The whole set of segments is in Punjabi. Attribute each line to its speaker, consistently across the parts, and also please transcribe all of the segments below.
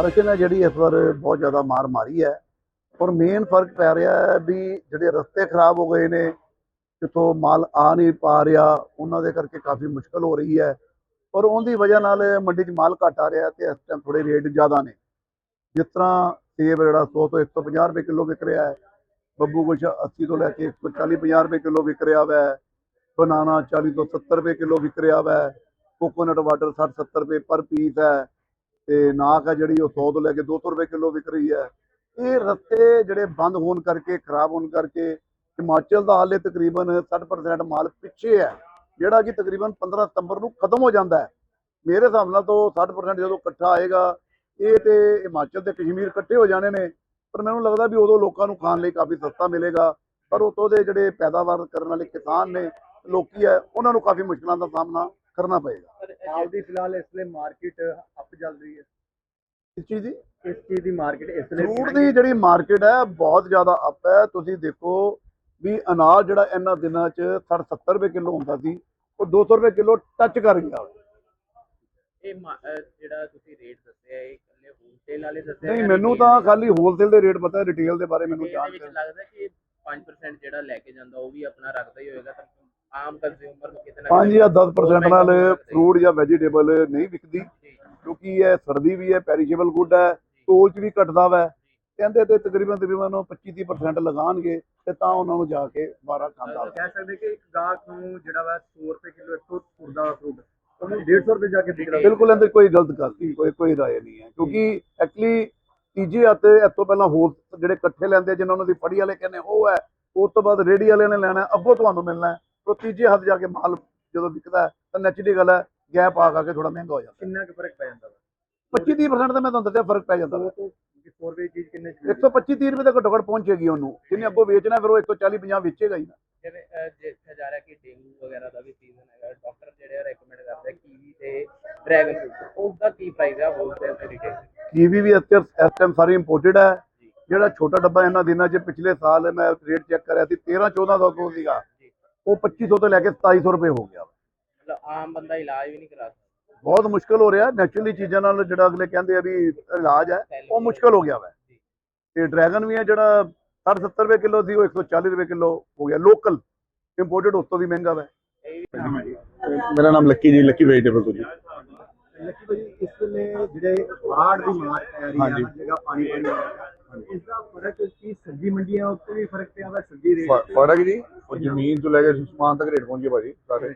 Speaker 1: ਬਾਰਿਸ਼ ਨੇ ਜਿਹੜੀ ਇਸ ਵਾਰ ਬਹੁਤ ਜ਼ਿਆਦਾ ਮਾਰ ਮਾਰੀ ਹੈ। ਔਰ ਮੇਨ ਫ਼ਰਕ ਪੈ ਰਿਹਾ ਹੈ ਵੀ ਜਿਹੜੇ ਰਸਤੇ ਖਰਾਬ ਹੋ ਗਏ ਨੇ, ਜਿੱਥੋਂ ਮਾਲ ਆ ਨਹੀਂ ਪਾ ਰਿਹਾ, ਉਹਨਾਂ ਦੇ ਕਰਕੇ ਕਾਫੀ ਮੁਸ਼ਕਲ ਹੋ ਰਹੀ ਹੈ। ਔਰ ਉਹਦੀ ਵਜ੍ਹਾ ਨਾਲ ਮੰਡੀ 'ਚ ਮਾਲ ਘੱਟ ਆ ਰਿਹਾ ਤੇ ਇਸ ਟਾਈਮ ਥੋੜੇ ਰੇਟ ਜ਼ਿਆਦਾ ਨੇ। ਜਿਸ ਤਰ੍ਹਾਂ ਸੇਬ ਜਿਹੜਾ 100 ਤੋਂ 150 ਰੁਪਏ ਕਿਲੋ ਵਿਕ ਰਿਹਾ ਹੈ, ਬੱਬੂ ਕੁਛ 80 ਤੋਂ ਲੈ ਕੇ 140 50 ਰੁਪਏ ਕਿਲੋ ਵਿਕ ਰਿਹਾ ਵੈ, ਬਨਾਨਾ 40 ਤੋਂ 70 ਰੁਪਏ ਕਿਲੋ ਵਿਕ ਰਿਹਾ ਵੈ, ਕੋਕੋਨਟ ਵਾਟਰ 60 70 ਰੁਪਏ ਪਰ ਪੀਸ ਹੈ। ਤੇ ਨਾਕ ਹੈ ਜਿਹੜੀ ਉਹ 100 ਤੋਂ ਲੈ ਕੇ 200 ਰੁਪਏ ਕਿਲੋ ਵਿਕ ਰਹੀ ਹੈ। ਇਹ ਰਸਤੇ ਜਿਹੜੇ ਬੰਦ ਹੋਣ ਕਰਕੇ, ਖਰਾਬ ਹੋਣ ਕਰਕੇ ਹਿਮਾਚਲ ਦਾ ਹਾਲੇ ਤਕਰੀਬਨ 60% ਮਾਲ ਪਿੱਛੇ ਹੈ। ਜਿਹੜਾ ਕਿ ਤਕਰੀਬਨ 15 ਸਤੰਬਰ ਨੂੰ ਖਤਮ ਹੋ ਜਾਂਦਾ ਹੈ। ਮੇਰੇ ਹਿਸਾਬ ਨਾਲ ਤੋਂ 60% ਜਦੋਂ ਇਕੱਠਾ ਆਏਗਾ, ਇਹ ਤੇ ਹਿਮਾਚਲ ਤੇ ਕਸ਼ਮੀਰ ਇਕੱਠੇ ਹੋ ਜਾਣੇ ਨੇ। ਪਰ ਮੈਨੂੰ ਲੱਗਦਾ ਵੀ ਉਦੋਂ ਲੋਕਾਂ ਨੂੰ ਖਾਣ ਲਈ ਕਾਫੀ ਸਸਤਾ ਮਿਲੇਗਾ। ਪਰ ਉਤੋਂ ਦੇ ਜਿਹੜੇ ਪੈਦਾਵਾਰ ਕਰਨ ਵਾਲੇ ਕਿਸਾਨ ਨੇ, ਲੋਕੀ ਹੈ, ਉਹਨਾਂ ਨੂੰ ਕਾਫੀ ਮੁਸ਼ਕਲਾਂ ਦਾ ਸਾਹਮਣਾ ਕਰਨਾ ਪਏਗਾ।
Speaker 2: ਆਪਦੀ ਫਿਲਹਾਲ ਇਸ ਵੇਲੇ ਮਾਰਕੀਟ ਅਪ ਚੱਲ ਰਹੀ ਹੈ।
Speaker 1: ਇਸ ਚੀਜ਼ ਦੀ?
Speaker 2: ਇਸ ਚੀਜ਼ ਦੀ ਮਾਰਕੀਟ ਇਸ ਵੇਲੇ
Speaker 1: ਫਰੂਟ ਦੀ ਜਿਹੜੀ ਮਾਰਕੀਟ ਹੈ ਬਹੁਤ ਜ਼ਿਆਦਾ ਅਪ ਹੈ। ਤੁਸੀਂ ਦੇਖੋ ਵੀ ਅਨਾਜ ਜਿਹੜਾ ਇਹਨਾਂ ਦਿਨਾਂ 'ਚ 60 70 ਰੁਪਏ ਕਿਲੋ ਹੁੰਦਾ ਸੀ ਉਹ 200 ਰੁਪਏ ਕਿਲੋ ਟੱਚ ਕਰ ਗਿਆ।
Speaker 3: ਇਹ ਜਿਹੜਾ ਤੁਸੀਂ ਰੇਟ ਦੱਸਿਆ ਇਹ ਇਕੱਲੇ ਹੋਲਸੇਲ ਵਾਲੇ ਦੱਸਿਆ
Speaker 1: ਨਹੀਂ ਮੈਨੂੰ ਤਾਂ? ਖਾਲੀ ਹੋਲਸੇਲ ਦੇ ਰੇਟ ਪਤਾ ਹੈ ਰਿਟੇਲ ਦੇ ਬਾਰੇ ਮੈਨੂੰ ਜਾਣ
Speaker 3: ਵਿੱਚ ਲੱਗਦਾ ਕਿ 5% ਜਿਹੜਾ ਲੈ ਕੇ ਜਾਂਦਾ ਉਹ ਵੀ ਆਪਣਾ ਰੱਖਦਾ ਹੀ ਹੋਏਗਾ ਤਾਂ ਆਮ ਕੰਜ਼ਿਊਮਰ ਨੂੰ ਕਿਤੇ ਨਾ
Speaker 1: 5 ਜਾਂ 10% ਨਾਲ। ਫਰੂਟ ਜਾਂ ਵੈਜੀਟੇਬਲ ਨਹੀਂ ਵਿਕਦੀ ਕਿਉਂਕਿ ਇਹ ਸਰਦੀ ਵੀ ਹੈ ਪੈਰੀਸ਼ੇਬਲ ਗੁੱਡ ਹੈ ਤੋਲ 'ਚ ਵੀ ਘਟਦਾ ਵਾ ਕਹਿੰਦੇ ਤੇ ਤਕਰੀਬਨ ਤਕਰੀਬਨ ਉਹ 25-30% ਲਗਾਉਣਗੇ ਤੇ ਤਾਂ ਉਹਨਾਂ ਨੂੰ ਜਾ ਕੇ ਦੁਬਾਰਾ ਖਾਂਦਾ।
Speaker 2: ਕਹਿ ਸਕਦੇ ਕਿ ਇੱਕ ਗਾਹਕ ਨੂੰ ਜਿਹੜਾ ਵਾ 100 ਰੁਪਏ ਕਿਲੋ ਇੱਥੋਂ ਤੁਰਦਾ ਵਾ ਫਰੂਟ ਉਹਨੂੰ 150 ਰੁਪਏ ਜਾ ਕੇ ਵਿਕਦਾ।
Speaker 1: ਬਿਲਕੁਲ ਇਹਦੇ ਕੋਈ ਗਲਤ ਗੱਲ ਨਹੀਂ ਕੋਈ ਕੋਈ ਰਾਏ ਨਹੀਂ ਹੈ ਕਿਉਂਕਿ ਐਕਚੁਅਲੀ ਤੀਜੇ ਹੱਥੇ ਇਸ ਤੋਂ ਪਹਿਲਾਂ ਹੋਰ ਜਿਹੜੇ ਇਕੱਠੇ ਲੈਂਦੇ ਆ, ਜਿਨ੍ਹਾਂ ਨੂੰ ਦੀ ਫੜੀ ਵਾਲੇ ਕਹਿੰਦੇ ਉਹ ਹੈ ਉਸ ਤੋਂ ਬਾਅਦ ਰੇੜੀ ਵਾਲਿਆਂ ਨੇ ਲੈਣਾ ਅੱਗੋਂ ਤੁਹਾਨੂੰ ਮਿਲਣਾ ਉਹ ਤੀਜੇ ਹੱਥ ਜਾ ਕੇ ਮਾਲ ਜਦੋਂ ਵਿਕਦਾ ਤਾਂ ਨੈਚੁਰਲੀ ਗੱਲ ਹੈ ਗੈਪ ਆ ਕਰਕੇ ਥੋੜਾ ਮਹਿੰਗਾ ਹੋ ਜਾਂਦਾ।
Speaker 2: ਕਿੰਨਾ ਕੁ ਫ਼ਰਕ ਪੈ ਜਾਂਦਾ ਵਾ?
Speaker 1: 25-30% ਤਾਂ ਮੈਂ ਤੁਹਾਨੂੰ ਦੱਸਿਆ ਫ਼ਰਕ ਪੈ ਜਾਂਦਾ। ਵਾ।
Speaker 2: 100 ਤੋਂ 100 ਰੁਪਏ ਦੀ ਚੀਜ਼ ਕਿੰਨੇ ਚ
Speaker 1: 125-30 ਰੁਪਏ ਤੱਕ ਘੱਟੋ ਘੱਟ ਪਹੁੰਚੇਗੀ ਉਹਨੂੰ। ਜਿਹਨੇ ਅੱਗੋਂ ਵੇਚਣਾ ਫਿਰ ਉਹ 140-50 ਵੇਚੇਗਾ ਹੀ ਨਾ।
Speaker 3: ਜਿਵੇਂ ਦੇਖਿਆ ਜਾ ਰਿਹਾ ਕਿ ਡੇਂਗੂ ਵਗੈਰਾ ਦਾ ਵੀ ਸੀਜ਼ਨ ਹੈਗਾ ਡਾਕਟਰ ਜਿਹੜੇ ਰეკਮੈਂਡ ਕਰਦੇ ਕੀਵੀ ਤੇ ਡਰੈਗਨ ਫਰੂਟ ਉਸ ਦਾ ਕੀ ਪ੍ਰਾਈਸ ਹੈ ਹੋਲਸੇਲ ਤੇ ਰਿਟੇਲ
Speaker 1: ਕੀਵੀ ਵੀ ਇਸ ਟਾਈਮ ਸਾਰੀ ਇੰਪੋਰਟਡ ਹੈ। ਜਿਹੜਾ ਛੋਟਾ ਡੱਬਾ ਇਹਨਾਂ ਦਿਨਾਂ 'ਚ ਪਿਛਲੇ ਸਾਲ ਮੈਂ ਰੇਟ ਚੈੱਕ ਕਰਿਆ ਸੀ 13-1400 ਤੋਂ ਸੀਗਾ। ਉਹ 2500 ਤੋਂ ਲੈ ਕੇ 2700 ਰੁਪਏ ਹੋ ਗਿਆ।
Speaker 3: ਮਤਲਬ ਆਮ ਬੰਦਾ ਇਲਾਜ ਵੀ ਨਹੀਂ ਕਰਾ ਸਕਦਾ।
Speaker 1: ਬਹੁਤ ਮੁਸ਼ਕਲ ਹੋ ਰਿਹਾ। ਨੈਚੁਰਲੀ ਚੀਜ਼ਾਂ ਨਾਲ ਜਿਹੜਾ ਅਗਲੇ ਕਹਿੰਦੇ ਆ ਵੀ ਇਲਾਜ ਹੈ ਉਹ ਮੁਸ਼ਕਲ ਹੋ ਗਿਆ ਵਾ। ਤੇ ਡਰੈਗਨ ਵੀ ਹੈ ਜਿਹੜਾ 60 70 ਰੁਪਏ ਕਿਲੋ ਸੀ ਉਹ 140 ਰੁਪਏ ਕਿਲੋ ਹੋ ਗਿਆ। ਲੋਕਲ ਇੰਪੋਰਟਡ ਉਸ ਤੋਂ ਵੀ ਮਹਿੰਗਾ ਵਾ।
Speaker 4: ਮੇਰਾ ਨਾਮ ਲੱਕੀ ਜੀ ਲੱਕੀ ਵੈਜੀਟੇਬਲ ਤੋਂ ਜੀ।
Speaker 2: ਲੱਕੀ ਭਾਜੀ ਇਸ ਵੇਲੇ ਜਿਹੜੇ ਬਾੜ ਦੀ ਮਾਰ ਪੈ ਰਹੀ ਹੈ ਜਗ੍ਹਾ ਪਾਣੀ ਪਾਣੀ ਇਸ ਦਾ ਫ਼ਰਕ ਕੀ ਸਬਜ਼ੀ ਮੰਡੀਆਂ ਉੱਤੇ ਵੀ ਫ਼ਰਕ ਪਿਆ ਵਾ ਸਬਜ਼ੀ ਰੇਟ?
Speaker 4: ਫ- ਫ਼ਰਕ ਜੀ ਉਹ ਜ਼ਮੀਨ ਤੋਂ ਲੈ ਕੇ ਸਮਾਨ ਤੱਕ ਰੇਟ ਪਹੁੰਚੇ ਭਾਜੀ ਸਾਰੇ।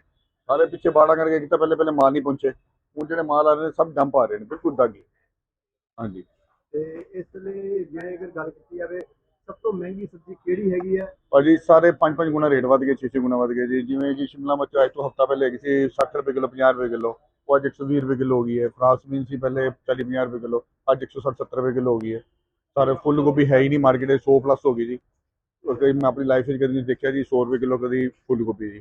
Speaker 4: ਸਾਰੇ ਪਿੱਛੇ ਬਾੜਾ ਕਰਕੇ ਕਿਤਾ ਪਹਿਲੇ ਪਹਿਲੇ ਮਾਲ ਨਹੀਂ ਪਹੁੰਚੇ। ਹੁਣ ਜਿਹੜੇ ਮਾਲ ਆ ਰਹੇ ਨੇ ਸਭ ਡੰਪ ਆ ਰਹੇ ਨੇ ਬਿਲਕੁਲ ਦਾਗੀ ਹਾਂਜੀ।
Speaker 2: ਤੇ ਇਸ ਵੇਲੇ ਜਿਹੜੇ ਅਗਰ ਗੱਲ ਕੀਤੀ ਜਾਵੇ ਸਭ ਤੋਂ ਮਹਿੰਗੀ ਸਬਜ਼ੀ ਕਿਹੜੀ ਹੈਗੀ ਹੈ
Speaker 4: ਭਾਜੀ ਸਾਰੇ 5-5 ਗੁਣਾ ਰੇਟ ਵੱਧ ਗਏ 6-6 ਗੁਣਾ ਵੱਧ ਗਏ ਜੀ। ਜਿਵੇਂ ਕਿ ਸ਼ਿਮਲਾ ਮਿਰਚ ਅੱਜ ਤੋਂ ਹਫਤਾ ਪਹਿਲੇ ਹੈਗੀ ਸੀ 60 ਰੁਪਏ ਕਿਲੋ 50 ਰੁਪਏ ਕਿਲੋ। ਉਹ ਅੱਜ 120 ਰੁਪਏ ਕਿਲੋ ਹੋ ਗਈ ਹੈ। ਫਰਾਂਸ ਬੀਨ ਸੀ ਪਹਿਲੇ 40-50 ਰੁਪਏ ਕਿਲੋ ਅੱਜ 160-70 ਰੁਪਏ ਕਿਲੋ ਹੋ ਗਈ ਹੈ। ਸਾਰੇ ਫੁੱਲ ਗੋਭੀ ਹੈ ਹੀ ਨਹੀਂ ਮਾਰਕੀਟ 'ਚ 100 ਪਲੱਸ ਹੋ ਗਈ ਜੀ। ਕਈ ਮੈਂ ਆਪਣੀ ਲਾਈਫ ਵਿੱਚ ਕਦੀ ਨਹੀਂ ਦੇਖਿਆ ਜੀ 100 ਰੁਪਏ ਕਿਲੋ ਕਦੀ ਫੁੱਲ ਗੋਭੀ ਜੀ।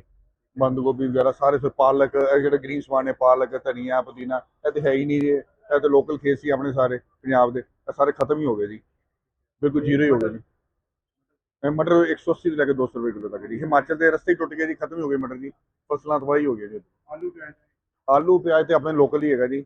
Speaker 4: ਬੰਦ ਗੋਭੀ ਵਗੈਰਾ ਸਾਰੇ ਫਿਰ ਪਾਲਕ ਇਹ ਜਿਹੜੇ ਗ੍ਰੀਨ ਸਮਾਨ ਨੇ ਪਾਲਕ ਧਨੀਆ ਪੁਦੀਨਾ ਇਹ ਤੇ ਹੈ ਹੀ ਨਹੀਂ ਜੀ। ਇਹ ਤੇ ਲੋਕਲ ਖੇਤ ਸੀ ਆਪਣੇ ਸਾਰੇ ਪੰਜਾਬ ਦੇ। ਇਹ ਸਾਰੇ ਖਤਮ ਹੀ ਹੋ ਗਏ ਜੀ। ਬਿਲਕੁਲ ਜ਼ੀਰੋ ਹੀ ਹੋ ਗਏ ਜੀ। ਮਟਰ 180 ਤੋਂ ਲੈ ਕੇ 200 ਰੁਪਏ ਕਿਲੋ ਤੱਕ ਜੀ। ਹਿਮਾਚਲ ਦੇ ਰਸਤੇ ਹੀ ਟੁੱਟ ਗਏ ਜੀ ਖਤਮ ਹੀ ਹੋ ਗਏ ਮਟਰ ਜੀ। ਫਸਲਾਂ ਤਬਾਹੀ ਹੋ ਗਈ ਜੀ।
Speaker 2: ਆਲੂ ਪਿਆਜ਼।
Speaker 4: ਆਲੂ ਪਿਆਜ਼ ਤੇ ਆਪਣੇ ਲੋਕਲ ਹੀ ਹੈਗਾ ਜੀ।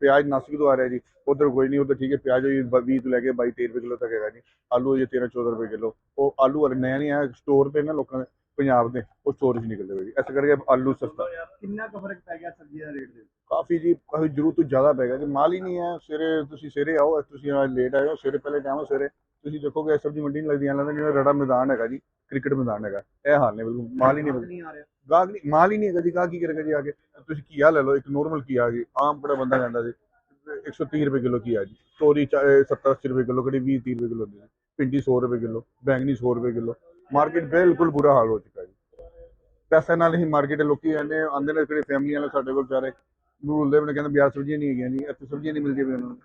Speaker 4: ਪਿਆਜ਼ ਨਾਸਿਕ ਤੋਂ ਆ ਰਿਹਾ ਜੀ। ਉਧਰ ਕੋਈ ਨਹੀਂ ਉਧਰ ਠੀਕ ਹੈ ਪਿਆਜ਼ ਵੀ 20 ਤੋਂ ਲੈ ਕੇ 22 23 ਰੁਪਏ ਕਿਲੋ ਤੱਕ ਹੈਗਾ ਜੀ। ਆਲੂ ਜੀ 13 14 ਰੁਪਏ ਕਿਲੋ। ਉਹ ਆਲੂ ਹਲੇ ਨया ਨਹੀਂ ਆਇਆ ਸਟੋਰ ਤੇ ਨਾ ਲੋਕਾਂ ਦੇ ਪੰਜਾਬ ਦੇ ਉਹ ਸਟੋਰ 'ਚ ਨਿਕਲਦੇ ਜੀ। ਇਸ ਕਰਕੇ ਆਲੂ ਸਸਤਾ।
Speaker 2: ਕਿੰਨਾ ਕੁ ਫ਼ਰਕ ਪੈ ਗਿਆ ਸਬਜ਼ੀ ਦਾ ਰੇਟ ਦੇ?
Speaker 4: ਕਾਫੀ ਜੀ ਕਾਫੀ ਜ਼ਰੂਰਤ ਤੋਂ ਜ਼ਿਆਦਾ ਪੈ ਗਿਆ ਜੀ। ਮਾਲ ਹੀ ਨਹੀਂ ਹੈ। ਸਵੇਰੇ ਤੁਸੀਂ ਸਵੇਰੇ ਆਓ ਤੁਸੀਂ ਅੱਜ ਲੇਟ ਆਏ ਹੋ ਸਵੇਰੇ ਪਹਿਲੇ ਟਾਈਮ ਹੋ ਸਵੇਰੇ ਤੁਸੀਂ ਦੇਖੋਗੇ ਸਬਜ਼ੀ ਮੰਡੀ ਨਹੀਂ ਲੱਗਦੀਆਂ ਲੱਗਦਾ ਜਿਵੇਂ ਰੜਾ ਮੈਦਾਨ ਹੈਗਾ ਜੀ ਕ੍ਰਿਕਟ ਮੈਦਾਨ ਹੈਗਾ ਇਹ ਹਾਲ ਨੇ ਬਿਲਕੁਲ ਮਾਲ ਹੀ ਨਹੀਂ
Speaker 2: ਆ
Speaker 4: ਗਾਹਕ ਨਹੀਂ ਮਾਲ ਹੀ ਨਹੀਂ ਹੈਗਾ ਜੀ ਗਾਹਕ ਕੀ ਕਰੇਗਾ ਜੀ ਆ ਕੇ? ਤੁਸੀਂ ਕੀਆ ਲੈ ਲਓ ਇੱਕ ਨੋਰਮਲ ਕੀਆ ਜੀ ਆਮ ਬੜਾ ਬੰਦਾ ਜਾਂਦਾ ਸੀ 130 ਰੁਪਏ ਕਿਲੋ ਕੀਆ ਜੀ ਤੋਰੀ 70 80 ਰੁਪਏ ਕਿਲੋ ਕਦੀ 20 30 ਰੁਪਏ ਕਿਲੋ ਹੁੰਦੀ ਹੈ। ਭਿੰਡੀ 100 ਰੁਪਏ ਕਿਲੋ ਬੈਂਗਣੀ 100 ਰੁਪਏ ਕਿਲੋ ਮਾਰਕੀਟ ਬਿਲਕੁਲ ਬੁਰਾ ਹਾਲ ਹੋ ਚੁੱਕਾ ਜੀ। ਪੈਸੇ ਨਾਲ ਹੀ ਮਾਰਕੀਟ ਲੋਕੀ ਆਉਂਦੇ ਆਉਂਦੇ ਨੇ ਜਿਹੜੇ ਫੈਮਲੀਆਂ ਵਾਲੇ ਸਾਡੇ ਕੋਲ ਵਿਚਾਰੇ ਨੇ ਕਹਿੰਦੇ ਬਿਆਰ ਸਬਜ਼ੀਆਂ ਨਹੀਂ ਹੈਗੀਆਂ ਜੀ ਇੱਥੇ ਸਬਜ਼ੀਆਂ ਨਹੀਂ ਮਿਲਦੀਆਂ ਵੀ ਉਹਨਾਂ ਨੂੰ।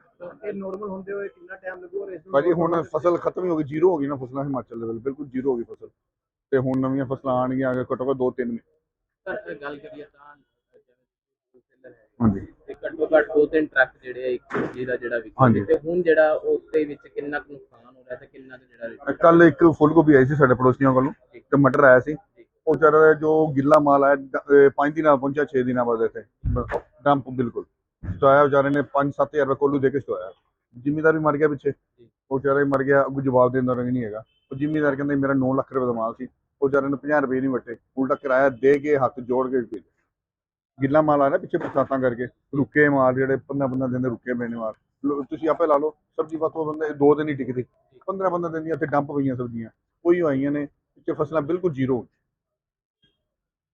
Speaker 2: ਇਹ ਨਾਰਮਲ ਹੁੰਦੇ ਹੋਏ ਕਿੰਨਾ ਟਾਈਮ ਲੱਗੂ ਔਰ ਇਸ ਨੂੰ
Speaker 4: ਭਾਜੀ ਹੁਣ ਫਸਲ ਖਤਮ ਹੀ ਹੋ ਗਈ ਜ਼ੀਰੋ ਹੋ ਗਈ ਨਾ ਫਸਲਾਂ ਹਿਮਾਚਲ ਦੇ ਵਿੱਚ ਬਿਲਕੁਲ ਜ਼ੀਰੋ ਹੋ ਗਈ ਫਸਲ। ਤੇ ਹੁਣ ਨਵੀਆਂ ਫਸਲਾਂ ਆਣਗੀਆਂ ਅਗੇ ਘੱਟੋ ਘੱਟ 2-3 ਮਹੀਨੇ।
Speaker 3: ਗੱਲ ਕਰੀਏ ਤਾਂ
Speaker 4: ਹਾਂਜੀ।
Speaker 3: ਤੇ ਘੱਟੋ ਘੱਟ ਦੋ ਤਿੰਨ ਟਰੱਕ ਜਿਹੜੇ ਆ ਇੱਕ ਸਬਜ਼ੀ ਦਾ ਜਿਹੜਾ। ਵਿਕਦੇ। ਤੇ ਹੁਣ ਜਿਹੜਾ ਉਸ ਦੇ ਵਿੱਚ ਕਿੰਨਾ ਕੁ ਨੁਕਸਾਨ ਹੋ ਰਿਹਾ ਤੇ ਕਿੰਨਾ ਕੁ ਜਿਹੜਾ
Speaker 4: ਕੱਲ ਇੱਕ ਫੁੱਲ ਗੋਭੀ ਆਈ ਸੀ ਸਾਡੇ ਪੜੋਸੀਆਂ ਕੋਲੋਂ ਤੇ ਮਟਰ ਆਇਆ ਸੀ। ਉਹ ਵਿਚਾਰਾ ਜੋ ਗਿੱਲਾ ਮਾਲ ਆਇਆ 5 ਦਿਨਾਂ ਪਹੁੰਚਿਆ 6 ਦਿਨਾਂ ਬਾਅਦ ਇੱਥੇ। ਡੰਪ, ਬਿਲਕੁਲ। ਸਟਾਇਆ ਵਿਚਾਰੇ ਨੇ 5-7000 ਰੁਪਏ ਕੋਲੂ ਦੇ ਕੇ ਸਟਾਇਆ। ਜ਼ਿਮੀਦਾਰ ਵੀ ਮਰ ਗਿਆ ਪਿੱਛੇ। ਉਹ ਵਿਚਾਰਾ ਵੀ ਮਰ ਗਿਆ, ਅੱਗੋਂ ਜਵਾਬ ਦੇਣ ਦਾ ਰੰਗ ਨਹੀਂ ਹੈਗਾ। ਉਹ ਜ਼ਿਮੀਦਾਰ ਕਹਿੰਦੇ, ਮੇਰਾ 9 ਲੱਖ ਰੁਪਏ ਦਾ ਮਾਲ ਸੀ। ਉਹ ਵਿਚਾਰੇ ਨੇ 50 ਰੁਪਏ ਨਹੀਂ ਵਟੇ। ਉਲਟਾ ਕਿਰਾਇਆ ਦੇ ਕੇ ਹੱਥ ਜੋੜ ਕੇ ਭੇਜਿਆ। ਗਿੱਲਾ ਮਾਲ ਆ ਰਿਹਾ ਪਿੱਛੇ ਬਰਸਾਤਾਂ ਕਰਕੇ। ਰੁਕੇ ਮਾਲ ਜਿਹੜੇ 15 15 ਦਿਨ ਦੇ ਰੁਕੇ ਪਏ ਨੇ ਮਾਲ। ਤੁਸੀਂ ਆਪੇ ਲਾ ਲਓ, ਸਬਜ਼ੀ ਫਸਲ ਬੰਦੇ, ਦੋ ਦਿਨ ਹੀ ਟਿਕਦੀ। 15 15 ਦਿਨ ਦੀਆਂ ਇੱਥੇ ਡੰਪ ਪਈਆਂ ਸਬਜ਼ੀਆਂ। ਕੋਈ ਆਈਆਂ ਨੇ, ਪਿੱਛੇ ਫਸਲਾਂ ਬਿਲਕੁਲ ਜ਼ੀਰੋ